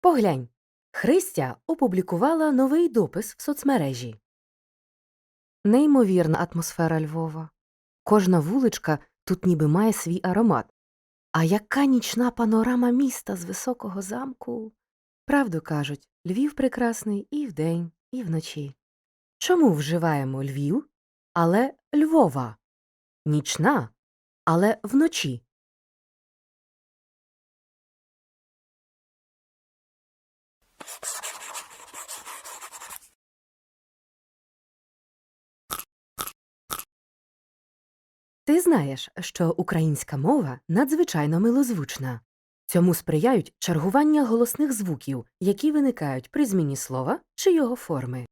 Поглянь, Христя опублікувала новий допис в соцмережі. Неймовірна атмосфера Львова. Кожна вуличка тут ніби має свій аромат. А яка нічна панорама міста з високого замку. Правду кажуть, Львів прекрасний і вдень, і вночі. Чому вживаємо Львів, але Львова? Нічна, але вночі. Ти знаєш, що українська мова надзвичайно милозвучна. Цьому сприяють чергування голосних звуків, які виникають при зміні слова чи його форми.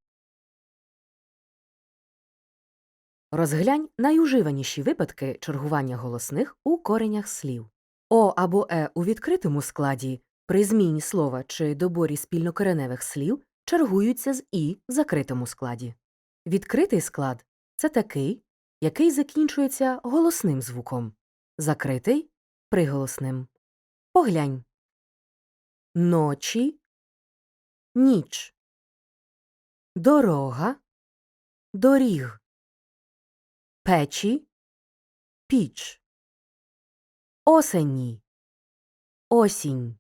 Розглянь найуживаніші випадки чергування голосних у коренях слів. О або е у відкритому складі при зміні слова чи доборі спільнокореневих слів чергуються з і в закритому складі. Відкритий склад це такий, який закінчується голосним звуком, закритий приголосним. Поглянь. Ночі, ніч, дорога, доріг, печі, піч, осені, осінь.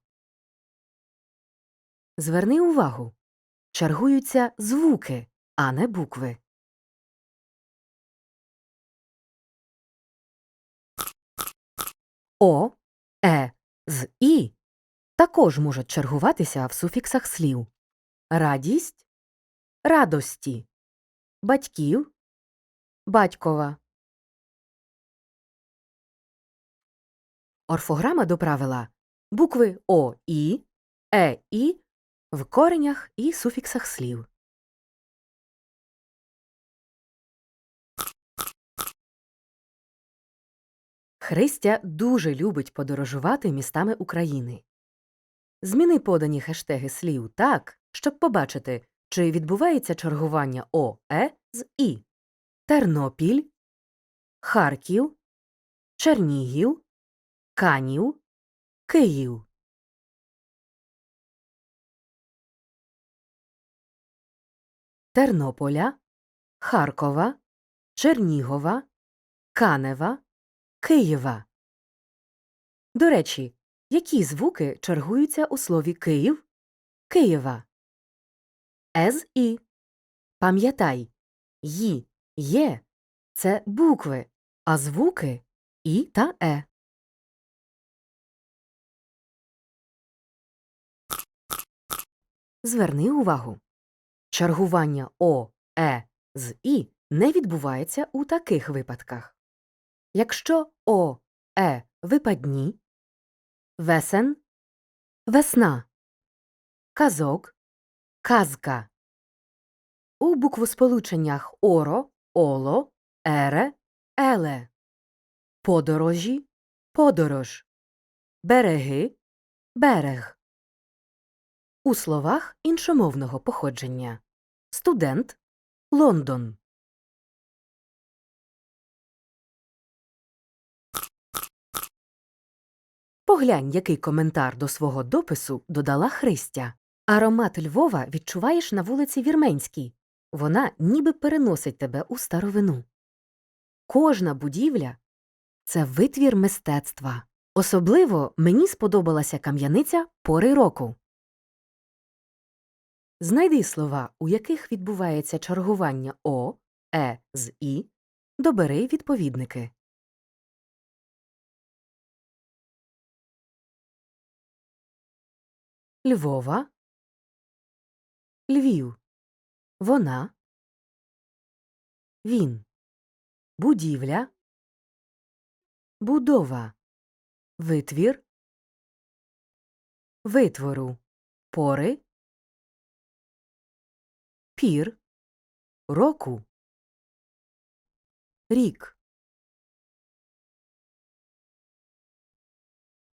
Зверни увагу. Чергуються звуки, а не букви. О, е з і також можуть чергуватися в суфіксах слів радість, радості, батьків, батькова. Орфограма до правила букви О і, Е і в коренях і суфіксах слів. Христя дуже любить подорожувати містами України. Зміни подані хештеги слів так, щоб побачити, чи відбувається чергування О, Е з І. Тернопіль, Харків, Чернігів, Канів, Київ. Тернополя, Харкова, Чернігова, Канева, Києва. До речі, які звуки чергуються у слові Київ? Києва. Ез і. Пам'ятай. Ї, є це букви, а звуки і та е. Зверни увагу. Чергування О, Е з І не відбувається у таких випадках. Якщо О, Е випадні, весен, весна, казок, казка. У буквосполученнях оро, оло, ере, еле, подорожі, подорож, береги, берег. У словах іншомовного походження студент, Лондон. Поглянь, який коментар до свого допису додала Христя. Аромат Львова відчуваєш на вулиці Вірменській. Вона ніби переносить тебе у старовину. Кожна будівля це витвір мистецтва. Особливо мені сподобалася кам'яниця пори року. Знайди слова, у яких відбувається чергування О, Е з І, добери відповідники. Львова, Львів, вона, він, будівля, будова, витвір, витвору, пори, пір, року, рік.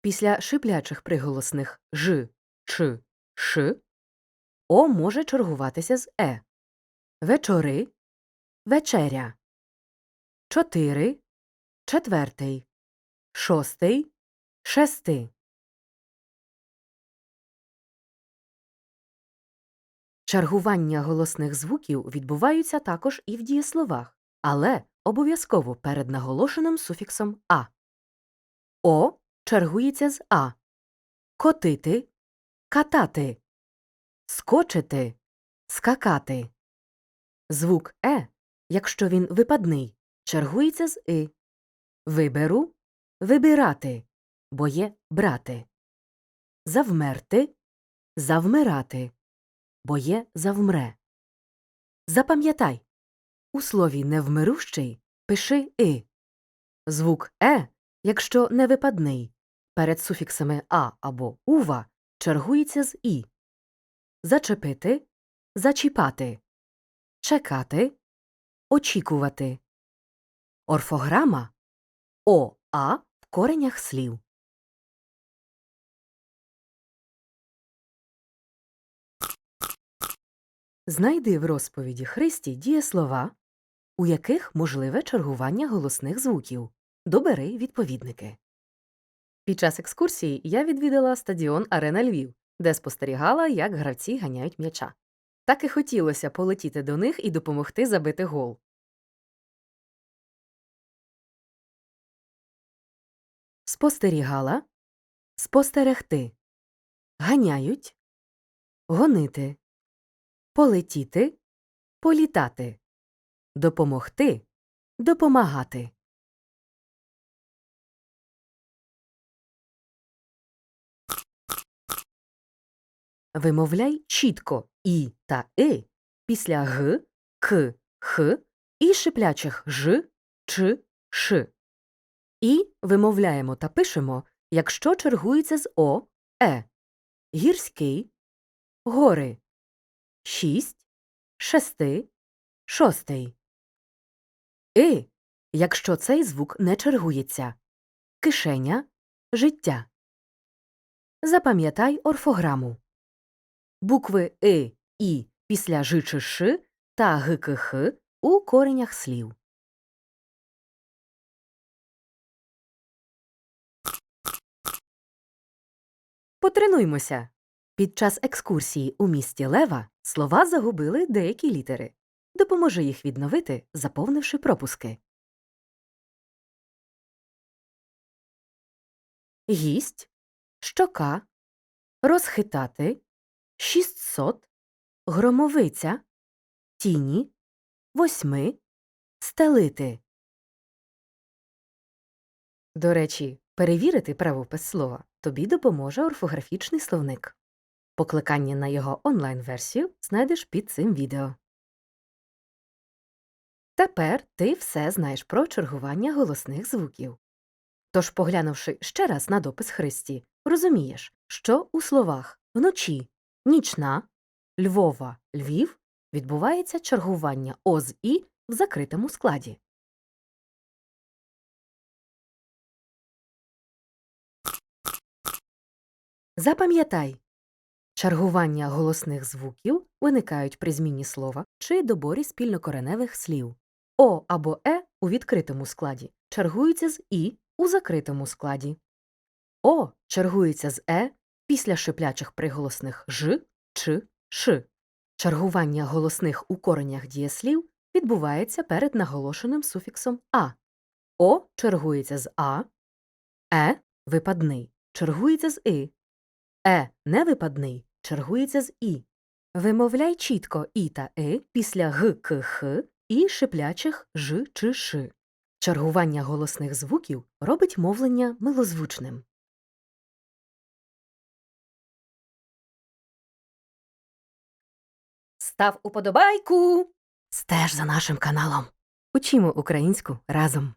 Після шиплячих приголосних ж, ч, ш о може чергуватися з е. Вечори, вечеря. Чотири, четвертий, шостий, шести. Чергування голосних звуків відбуваються також і в дієсловах, але обов'язково перед наголошеним суфіксом а. О чергується з а. Котити, катати, скочити, скакати. Звук е, якщо він випадний, чергується з и. Виберу вибирати, бо є брати. Завмерти завмирати, бо є завмре. Запам'ятай у слові невмирущий пиши и. Звук е, якщо не випадний, перед суфіксами а або ува чергується з і. Зачепити зачіпати, чекати, очікувати. Орфограма о а в коренях слів. Знайди в розповіді Христі дієслова, у яких можливе чергування голосних звуків. Добери відповідники. Під час екскурсії я відвідала стадіон Арена Львів, де спостерігала, як гравці ганяють м'яча. Так і хотілося полетіти до них і допомогти забити гол. Спостерігала, спостерегти, ганяють, гонити, полетіти, політати, допомогти, допомагати. Вимовляй чітко і та и після г, к, х і шиплячих ж, ч, ш. І вимовляємо та пишемо, якщо чергується з о, е. Гірський, гори, шість, шести, шостий. И, якщо цей звук не чергується. Кишеня, життя. Запам'ятай орфограму. Букви И, І після Ж чи Ш та Г К Х у коренях слів. Потренуймося. Під час екскурсії у місті Лева слова загубили деякі літери. Допоможи їх відновити, заповнивши пропуски. Гість, щока, розхитати, шістсот, громовиця, тіні, восьми, стелити. До речі, перевірити правопис слова тобі допоможе орфографічний словник. Покликання на його онлайн-версію знайдеш під цим відео. Тепер ти все знаєш про чергування голосних звуків. Тож, поглянувши ще раз на допис Христі, розумієш, що у словах вночі, нічна, Львова, Львів відбувається чергування О з І в закритому складі. Запам'ятай, чергування голосних звуків виникають при зміні слова чи доборі спільнокореневих слів. О або Е у відкритому складі чергуються з І у закритому складі. О чергується з Е після шиплячих приголосних Ж, Ч, Ш. Чергування голосних у коренях дієслів відбувається перед наголошеним суфіксом А. О чергується з А, Е випадний чергується з И, Е невипадний чергується з І. Вимовляй чітко І та И після Г, К, Х і шиплячих Ж чи Ш. Чергування голосних звуків робить мовлення милозвучним. Став уподобайку. Стеж за нашим каналом. Учімо українську разом.